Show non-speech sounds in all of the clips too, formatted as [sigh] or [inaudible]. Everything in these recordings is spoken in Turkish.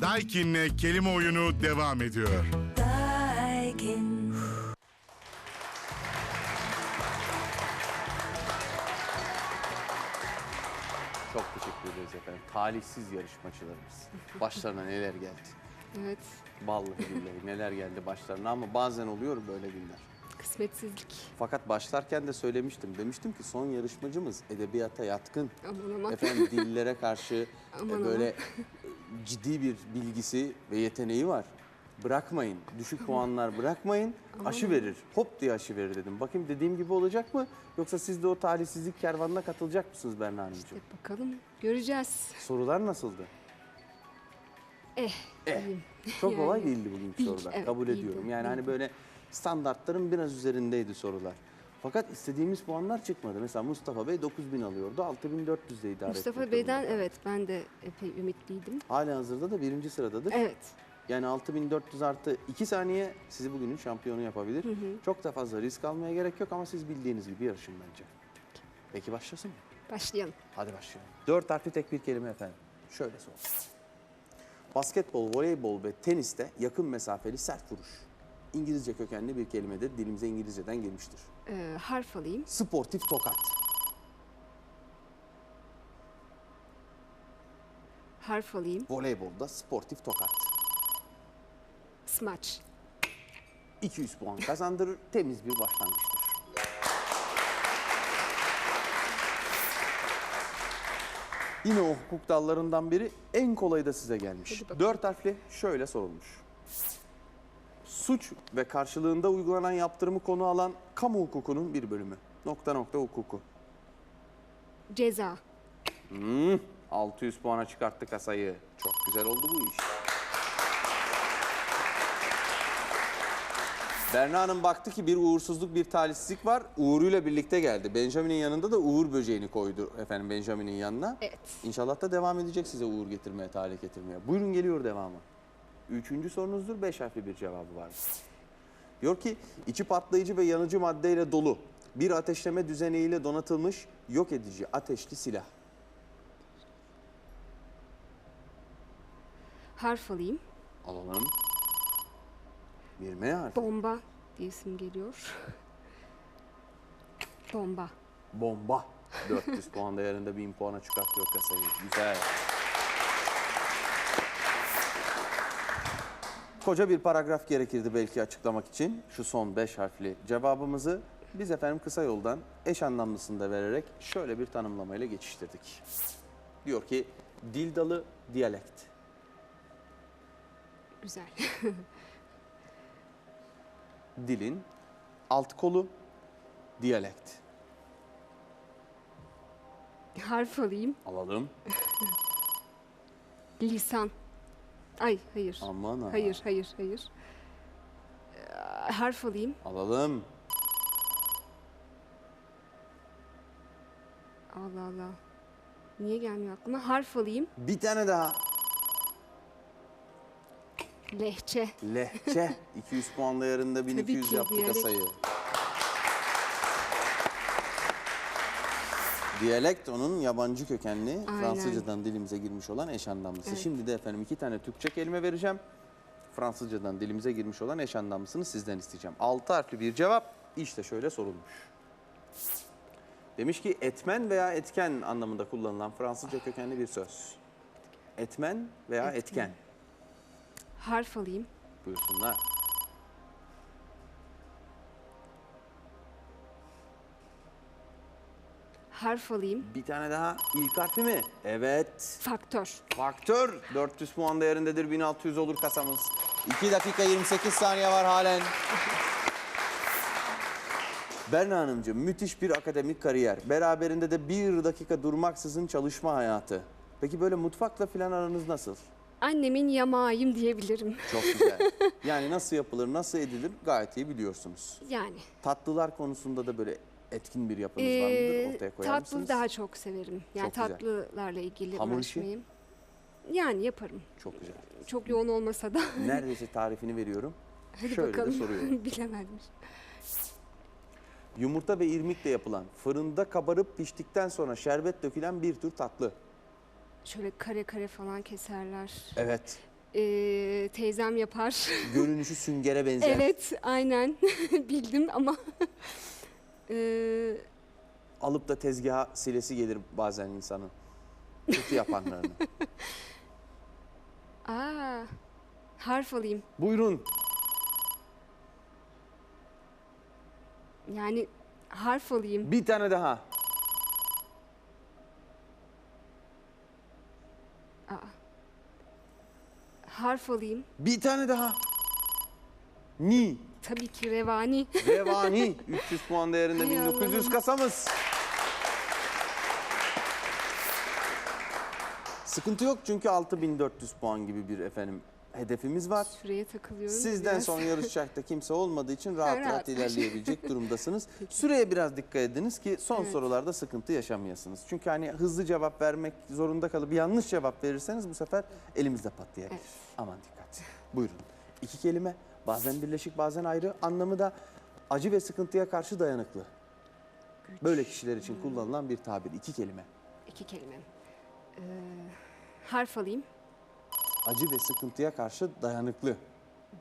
Daikin'le kelime oyunu devam ediyor. Daikin. Çok teşekkür ederiz efendim. Talihsiz yarışmacılarımız. Başlarına neler geldi. Evet, Vallahi billahi neler geldi başlarına ama bazen oluyor böyle günler. kısmetsizlik. Fakat başlarken de söylemiştim. Demiştim ki son yarışmacımız edebiyata yatkın. Aman aman. Efendim dillere karşı e, [laughs] Aman böyle e, ciddi bir bilgisi ve yeteneği var. Bırakmayın. Düşük puanlar bırakmayın. Aşı verir. Hop diye aşı verir dedim. Bakayım dediğim gibi olacak mı? Yoksa siz de o talihsizlik kervanına katılacak mısınız Berna Hanımcığım? Hep bakalım, göreceğiz. Sorular nasıldı? Eh, Eh, diyeyim. Çok Yani kolay değildi bugünkü değil, sorular. evet, Kabul değildi, ediyorum. Yani hani böyle standartların biraz üzerindeydi sorular. Fakat istediğimiz puanlar çıkmadı. Mesela Mustafa Bey 9000 alıyordu. 6400'de idare Mustafa etmek Bey'den evet ben de epey ümitliydim. Hali hazırda da birinci sıradadır. Evet, Yani 6400 artı 2 saniye sizi bugünün şampiyonu yapabilir. Çok da fazla risk almaya gerek yok ama siz bildiğiniz gibi yarışın bence. Peki başlasın mı? başlayalım. Hadi başlayalım. Dört harfli tek bir kelime efendim. Şöyle sor. Basketbol, voleybol ve teniste yakın mesafeli sert vuruş. İngilizce kökenli bir kelimedir. Dilimize İngilizceden girmiştir. Ee, harf alayım. Sportif tokat. Harf alayım. Voleybolda sportif tokat. Smaç. 200 puan kazandırır. [laughs] Temiz bir başlangıçtır. Yine o hukuk dallarından biri en kolayı da size gelmiş. Dört harfli şöyle sorulmuş. Suç ve karşılığında uygulanan yaptırımı konu alan kamu hukukunun bir bölümü. Nokta nokta hukuku. Ceza. Hmm, 600 puana çıkarttı kasayı. Çok güzel oldu bu iş. Berna Hanım baktı ki bir uğursuzluk, bir talihsizlik var. Uğur'uyla birlikte geldi. Benjamin'in yanında da Uğur böceğini koydu efendim Benjamin'in yanına. Evet. İnşallah da devam edecek size Uğur getirmeye, talih getirmeye. Buyurun geliyor devamı. Üçüncü sorunuzdur, beş harfli bir cevabı var. Diyor ki içi patlayıcı ve yanıcı maddeyle dolu bir ateşleme düzeneğiyle donatılmış yok edici ateşli silah. Harf alayım. Alalım. Bir M harfi. Bomba diye isim geliyor. Bomba. Bomba. 400 puan değerinde 1000 puana çıkartıyor kasayı. Güzel. Koca bir paragraf gerekirdi belki açıklamak için şu son 5 harfli cevabımızı biz efendim kısa yoldan eş anlamlısını da vererek şöyle bir tanımlamayla geçiştirdik. Diyor ki dil dalı diyalekt. Güzel. [laughs] Dilin alt kolu diyalekt. Harf alayım. Alalım. Lisan. Ay hayır. Aman ha. Hayır, hayır, hayır. Ee, harf alayım. Alalım. Allah Allah. Niye gelmiyor aklıma? Harf alayım. Bir tane daha. Lehçe. Lehçe [laughs] 200 puan değerinde 1200 ki, yaptı diyalekt. kasayı. Diyalekt onun yabancı kökenli Aynen. Fransızcadan dilimize girmiş olan eş anlamlısı. Evet. Şimdi de efendim iki tane Türkçe kelime vereceğim. Fransızcadan dilimize girmiş olan eş anlamlısını sizden isteyeceğim. Altı harfli bir cevap işte şöyle sorulmuş. Demiş ki etmen veya etken anlamında kullanılan Fransızca kökenli bir söz. Etmen veya Etmen. etken. Harf alayım. Buyursunlar. Harf alayım. Bir tane daha ilk harfi mi? Evet. Faktör. Faktör 400 puan değerindedir 1600 olur kasamız. 2 dakika 28 saniye var halen. [laughs] Berna Hanımcığım müthiş bir akademik kariyer. Beraberinde de bir dakika durmaksızın çalışma hayatı. Peki böyle mutfakla filan aranız nasıl? Annemin yamağıyım diyebilirim. Çok güzel. [laughs] Yani nasıl yapılır, nasıl edilir gayet iyi biliyorsunuz. Yani. Tatlılar konusunda da böyle etkin bir yapınız var Ee, mıdır? Ortaya koyar tatlı mısınız? daha çok severim. Yani Çok güzel. tatlılarla ilgili Hamur işi? uğraşmayı. Yani yaparım. Çok güzel. Çok yoğun olmasa da. [laughs] Neredeyse tarifini veriyorum. Hadi Şöyle bakalım. de soruyorum. [laughs] Bilemezmiş. Yumurta ve irmikle yapılan, fırında kabarıp piştikten sonra şerbet dökülen bir tür tatlı. Şöyle kare kare falan keserler. Evet. Ee, teyzem yapar. Görünüşü [laughs] süngere benzer. evet, aynen. Bildim ama ee, Alıp da tezgaha silesi gelir bazen insanın. Kötü yapanlarını. [laughs] aa, harf alayım. Buyurun. Yani harf alayım. Bir tane daha. Harf alayım. Bir tane daha. Ni. Tabii ki revani. [laughs] Revani. 300 puan değerinde Hay 1900 Allah'ım. kasamız. Sıkıntı yok çünkü 6400 puan gibi bir efendim hedefimiz var. Süreye takılıyorum. Sizden biraz. sonra yarışacak da kimse olmadığı için [laughs] rahat rahat, Rahat. ilerleyebilecek [laughs] durumdasınız. Süreye biraz dikkat ediniz ki son Evet. sorularda sıkıntı yaşamayasınız. Çünkü hani hızlı cevap vermek zorunda kalıp yanlış cevap verirseniz bu sefer elimizde patlayabilir. Evet. Aman dikkat. Buyurun. İki kelime bazen birleşik bazen ayrı anlamı da acı ve sıkıntıya karşı dayanıklı. Böyle kişiler için kullanılan bir tabir. iki kelime. İki kelime. Ee, harf alayım. Acı ve sıkıntıya karşı dayanıklı.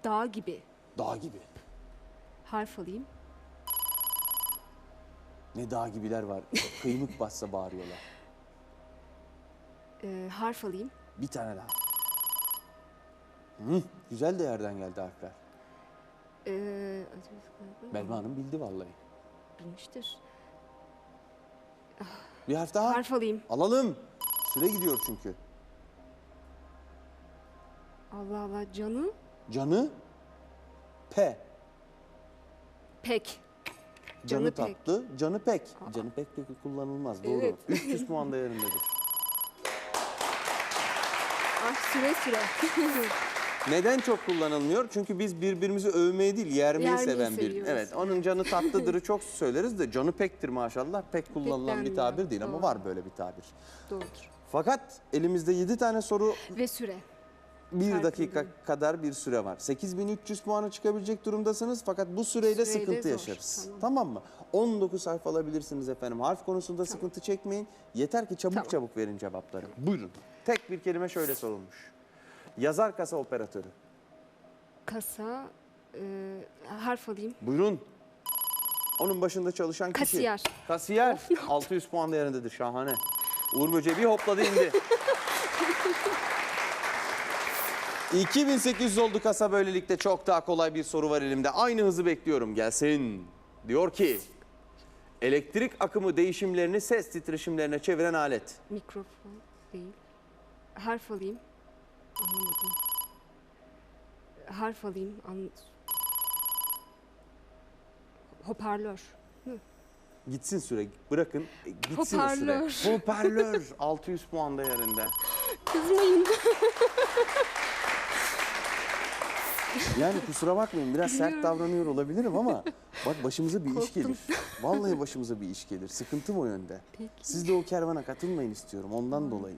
Dağ gibi. Dağ gibi. Harf alayım. Ne dağ gibiler var. Kıymık bassa bağırıyorlar. Ee, harf alayım. Bir tane daha. Hı, güzel de yerden geldi harfler. Ee, Belma Hanım bildi vallahi. bilmiştir. Bir harf daha. Harf alayım. Alalım. Süre gidiyor çünkü. Allah Allah canı Canı P. pek. Canı, Canı pek. tatlı, canı pek. Canı pek peki kullanılmaz. Doğru. Evet. 300 puan değerindedir. Ah süre süre. [laughs] Neden çok kullanılmıyor? Çünkü biz birbirimizi övmeyi değil, yermeyi, Yermeyi seven bir. seviyoruz. Evet, onun canı tatlıdırı [laughs] çok söyleriz de canı pektir maşallah. Pek kullanılan bir denmiyor, tabir değil ama doğru. var böyle bir tabir. Doğrudur. Fakat elimizde 7 tane soru Ve süre. Bir Fark dakika ediyorum. kadar bir süre var. 8300 puana çıkabilecek durumdasınız fakat bu süreyle, Süreyle sıkıntı zor, yaşarız. Tamam. tamam. mı? 19 harf alabilirsiniz efendim. Harf konusunda sıkıntı çekmeyin. Yeter ki çabuk Tamam. çabuk verin cevapları. Buyurun. Tek bir kelime şöyle sorulmuş. Yazar kasa operatörü. Kasa. e, harf alayım. Buyurun. Onun başında çalışan kişi. Kasiyer. Kasiyer. [laughs] 600 puan değerindedir. Şahane. Uğur Böceği bir hopladı indi. [laughs] 2800 oldu kasa böylelikle çok daha kolay bir soru var elimde. Aynı hızı bekliyorum gelsin. Diyor ki elektrik akımı değişimlerini ses titreşimlerine çeviren alet. Mikrofon değil. Harf alayım. Anlamadım. Harf alayım. An... Hoparlör. Gitsin süre bırakın e, gitsin o Hoparlör. süre. Hoparlör 600 [laughs] puan değerinde. Kızmayın. Yani kusura bakmayın biraz sert davranıyor olabilirim ama bak başımıza bir iş Korktum. gelir. Vallahi başımıza bir iş gelir. Sıkıntım o yönde. Peki. Siz de o kervana katılmayın istiyorum ondan dolayı.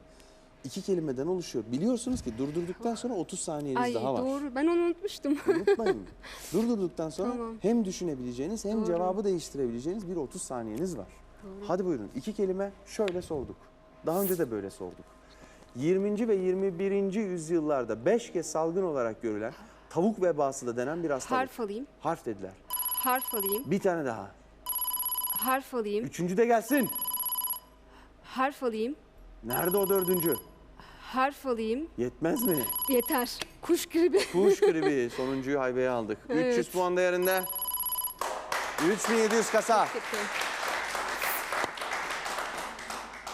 İki kelimeden oluşuyor. Biliyorsunuz ki durdurduktan sonra 30 saniyeniz Ay daha var. doğru. Ben onu unutmuştum. Unutmayın. [laughs] Durdurduktan sonra Tamam. hem düşünebileceğiniz hem Doğru. cevabı değiştirebileceğiniz bir 30 saniyeniz var. Hadi buyurun. İki kelime şöyle sorduk. Daha önce de böyle sorduk. 20. ve 21. yüzyıllarda 5 kez salgın olarak görülen tavuk vebası da denen bir hastalık. Harf alayım. Harf dediler. Harf alayım. Bir tane daha. Harf alayım. Üçüncü de gelsin. Harf alayım. Nerede o dördüncü? Harf alayım. Yetmez mi? Yeter. Kuş gribi. [laughs] Kuş gribi sonuncuyu haybeye aldık. Evet. 300 puan değerinde. 3700 kasa.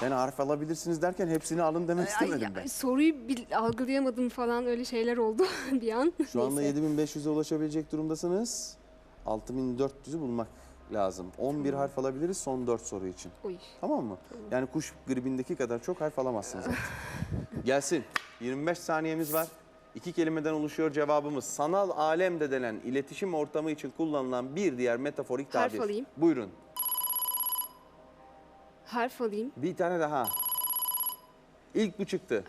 Ben harf alabilirsiniz derken hepsini alın demek istemedim Ay, ben. soruyu bil- algılayamadım falan öyle şeyler oldu [laughs] bir an. Şu anda Neyse. 7500'e ulaşabilecek durumdasınız. 6400'ü bulmak lazım. 11 harf alabiliriz son 4 soru için. Oy. Tamam mı? Yani kuş gribindeki kadar çok harf alamazsınız artık. [laughs] Gelsin. 25 saniyemiz var. İki kelimeden oluşuyor cevabımız. Sanal alemde denen iletişim ortamı için kullanılan bir diğer metaforik Harf tabir. alayım. Buyurun. Harf alayım. Bir tane daha. İlk bu çıktı.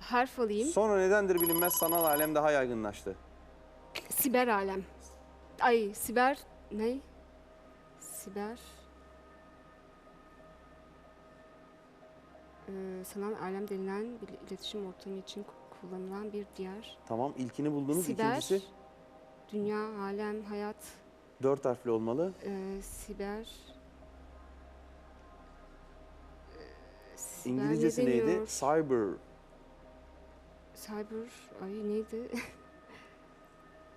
Harf alayım. Sonra nedendir bilinmez sanal alem daha yaygınlaştı. Siber alem. Ay siber ne? Siber. Ee, sanal alem denilen bir iletişim ortamı için ku- kullanılan bir diğer. Tamam ilkini buldunuz. Siber, İkincisi dünya, alem, hayat, dört harfli olmalı. e, siber. e, siber ne İngilizcesi neydi? deniyor? Cyber. Cyber, ay neydi? [laughs]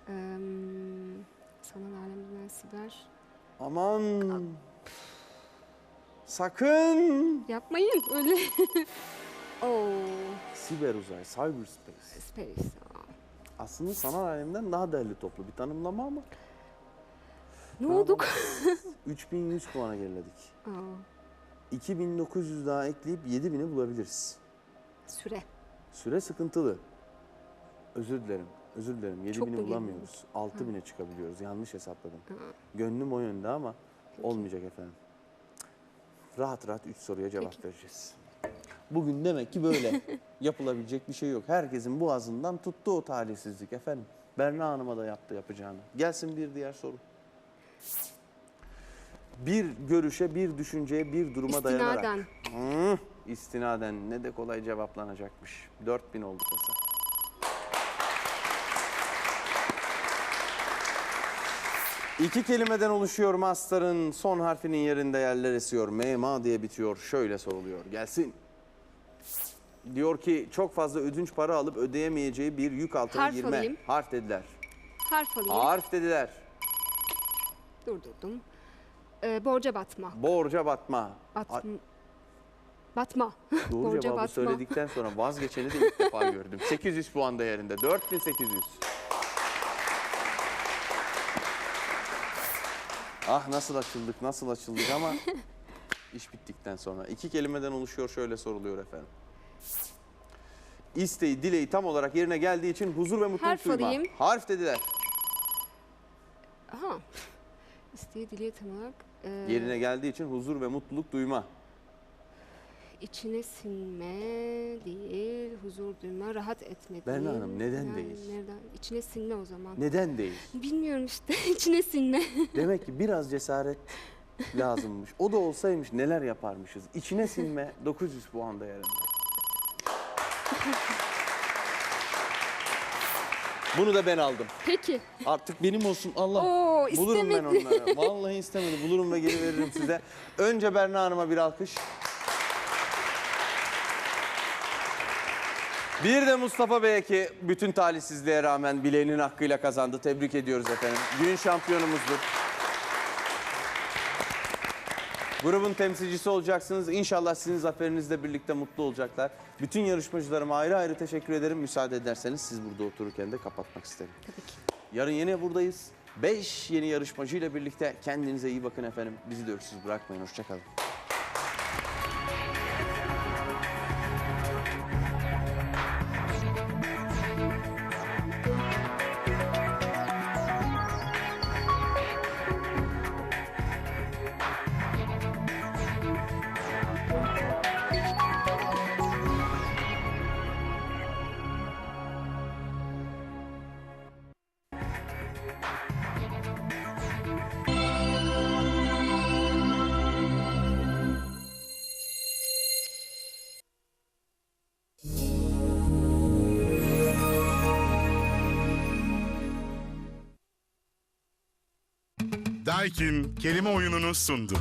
Em, sanal alemden siber. Aman. Sakın. Yapmayın öyle. [laughs] oh, Siber uzay, cyberspace. space. Aa. Aslında sanal alemden daha değerli toplu bir tanımlama ama Ne olduk? [laughs] 3100 puana geriledik. Aa, 2900 daha ekleyip 7000'i bulabiliriz. süre. Süre sıkıntılı. Özür dilerim. Özür dilerim. Çok 7000'i mu bulamıyoruz. 6000'e çıkabiliyoruz. Yanlış hesapladım. Aa, Gönlüm o yönde ama olmayacak efendim. Rahat rahat 3 soruya cevap Peki. vereceğiz. Bugün demek ki böyle. [laughs] Yapılabilecek bir şey yok. Herkesin boğazından tuttu o talihsizlik efendim. Berna Hanım'a da yaptı yapacağını. Gelsin bir diğer soru. Bir görüşe, bir düşünceye, bir duruma dayanarak. İstinaden. Hı, istinaden ne de kolay cevaplanacakmış. 4000 oldu kasa. İki kelimeden oluşuyor mastarın son harfinin yerinde yerler esiyor. Mema diye bitiyor. Şöyle soruluyor. Gelsin. Diyor ki çok fazla ödünç para alıp ödeyemeyeceği bir yük altına Harf girme. alayım. Harf dediler. Harf alayım. Harf dediler. Durdurdum. Ee, borca batma. Borca batma. Batma. A- Batma. [laughs] Doğru Borca cevabı batma. söyledikten sonra vazgeçeni de ilk defa gördüm. [laughs] 800 puan değerinde. 4800. Ah nasıl açıldık, nasıl açıldık ama [laughs] iş bittikten sonra. iki kelimeden oluşuyor şöyle soruluyor efendim. İsteği, dileği tam olarak yerine geldiği için huzur ve mutluluk Harf duyma. alayım. Harf dediler. Aha. İsteği diliye tam olarak. e, Yerine geldiği için huzur ve mutluluk duyma. İçine sinme değil, huzur duyma, rahat etme değil. Berna Hanım, neden değil? Nereden? İçine sinme o zaman. Neden değil? Bilmiyorum işte. [laughs] içine sinme. Demek ki biraz cesaret lazımmış. O da olsaymış neler yaparmışız. İçine sinme [laughs] 900 puan değerinde. Bunu da ben aldım. Peki. Artık benim olsun Allah. Oo, Bulurum ben istemedi. onları. Vallahi istemedi. Bulurum ve geri veririm size. [laughs] Önce Berna Hanım'a bir alkış. Bir de Mustafa Bey'e ki bütün talihsizliğe rağmen bileğinin hakkıyla kazandı. Tebrik ediyoruz efendim. Günün şampiyonumuzdur. Grubun temsilcisi olacaksınız. İnşallah sizin zaferinizle birlikte mutlu olacaklar. Bütün yarışmacılarıma ayrı ayrı teşekkür ederim. Müsaade ederseniz siz burada otururken de kapatmak isterim. Tabii ki. Yarın yine buradayız. 5 yeni yarışmacıyla birlikte kendinize iyi bakın efendim. Bizi de öksüz bırakmayın. Hoşçakalın. Daikin kelime oyununu sundu.